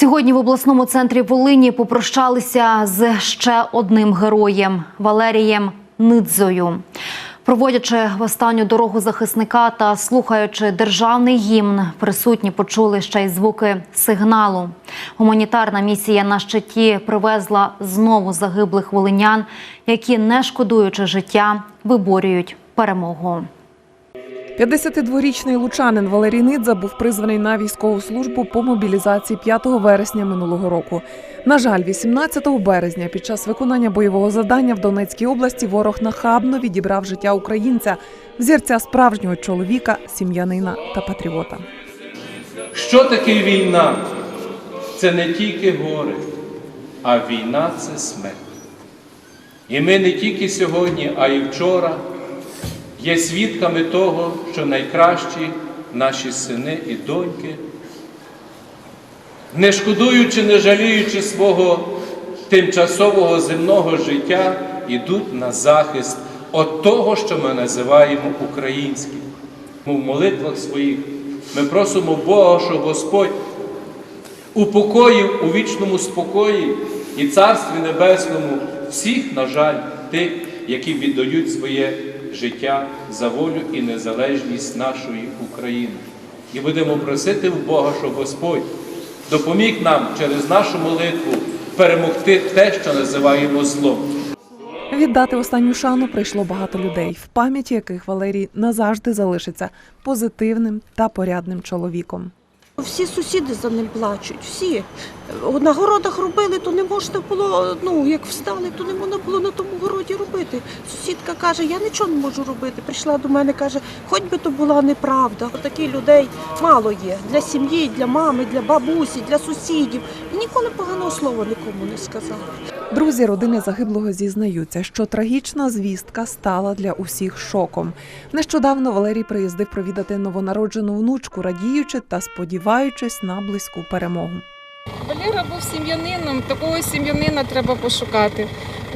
Сьогодні в обласному центрі Волині попрощалися з ще одним героєм Валерієм Нидзою. Проводячи в останню дорогу захисника та слухаючи державний гімн, присутні почули ще й звуки сигналу. Гуманітарна місія на щиті привезла знову загиблих волинян, які, не шкодуючи життя, виборюють перемогу. 52-річний лучанин Валерій Нидза був призваний на військову службу по мобілізації 5 вересня минулого року. На жаль, 18 березня під час виконання бойового завдання в Донецькій області ворог нахабно відібрав життя українця, взірця справжнього чоловіка, сім'янина та патріота. Що таке війна? Це не тільки горе, а війна це смерть. І ми не тільки сьогодні, а й вчора є свідками того, що найкращі наші сини і доньки, не шкодуючи, не жаліючи свого тимчасового земного життя, ідуть на захист от того, що ми називаємо українським. Ми в молитвах своїх ми просимо Бога, щоб Господь упокоїв у вічному спокої і Царстві Небесному всіх, на жаль, тих, які віддають своє життя за волю і незалежність нашої України. І будемо просити в Бога, щоб Господь допоміг нам через нашу молитву перемогти те, що називаємо злом. Віддати останню шану прийшло багато людей, в пам'яті яких Валерій назавжди залишиться позитивним та порядним чоловіком. Всі сусіди за ним плачуть, всі. На городах робили, то не можна було, ну, як встали, то не можна було на тому городі робити. Сусідка каже, я нічого не можу робити. Прийшла до мене, каже, хоч би то була неправда. Таких людей мало є. Для сім'ї, для мами, для бабусі, для сусідів. І ніколи поганого слова нікому не сказала. Друзі родини загиблого зізнаються, що трагічна звістка стала для усіх шоком. Нещодавно Валерій приїздив провідати новонароджену внучку, радіючи та сподіваючись на близьку перемогу. Валера був сім'янином, такого сім'янина треба пошукати.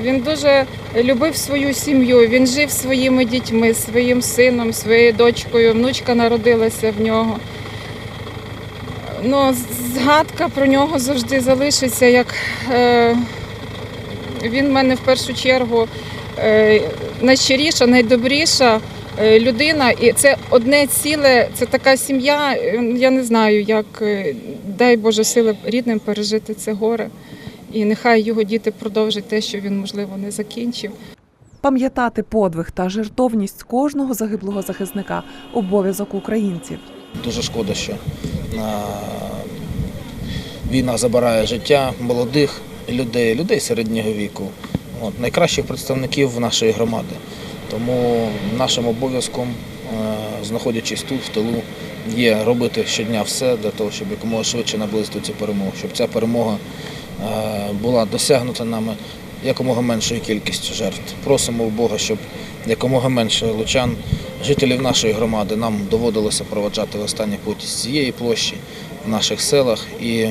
Він дуже любив свою сім'ю, він жив своїми дітьми, своїм сином, своєю дочкою. Внучка народилася в нього. Ну, згадка про нього завжди залишиться, як е, він в мене в першу чергу е, найщиріша, найдобріша людина. І це одне ціле, це така сім'я. е, Я не знаю, як е, дай Боже сили рідним пережити це горе. І нехай його діти продовжать те, що він, можливо, не закінчив. Пам'ятати подвиг та жертовність кожного загиблого захисника обов'язок українців. Дуже шкода, що е, війна забирає життя молодих людей, людей середнього віку, от, найкращих представників нашої громади. Тому нашим обов'язком, е, знаходячись тут, в тилу, є робити щодня все для того, щоб якомога швидше наблизити цю перемогу, щоб ця перемога е, була досягнута нами якомога меншою кількістю жертв. Просимо в Бога, щоб якомога менше лучан, жителів нашої громади, нам доводилося проводжати в останній путь з цієї площі в наших селах. І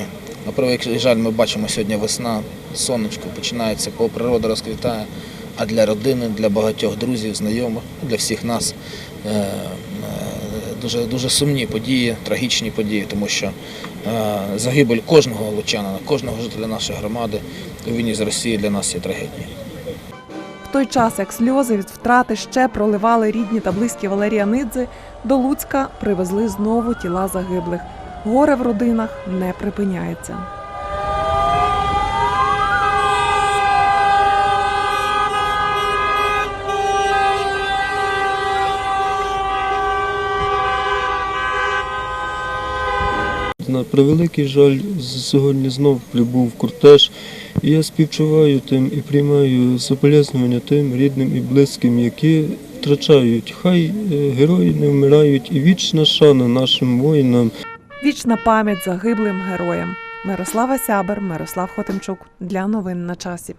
на жаль, ми бачимо сьогодні весна, сонечко починається, по природа розквітає. А для родини, для багатьох друзів, знайомих, для всіх нас е, е, дуже, дуже сумні події, трагічні події, тому що е, загибель кожного лучанина, кожного жителя нашої громади у війні з Росією для нас є трагедією. В той час, як сльози від втрати ще проливали рідні та близькі Валерія Нидзи, до Луцька привезли знову тіла загиблих. Горе в родинах не припиняється. На превеликий жаль, сьогодні знов прибув кортеж, і я співчуваю тим і приймаю соболезнування тим рідним і близьким, які втрачають. Хай е, герої не вмирають, і вічна шана нашим воїнам. Вічна пам'ять загиблим героям. Мирослава Сябер, Мирослав Хотимчук для новин на часі.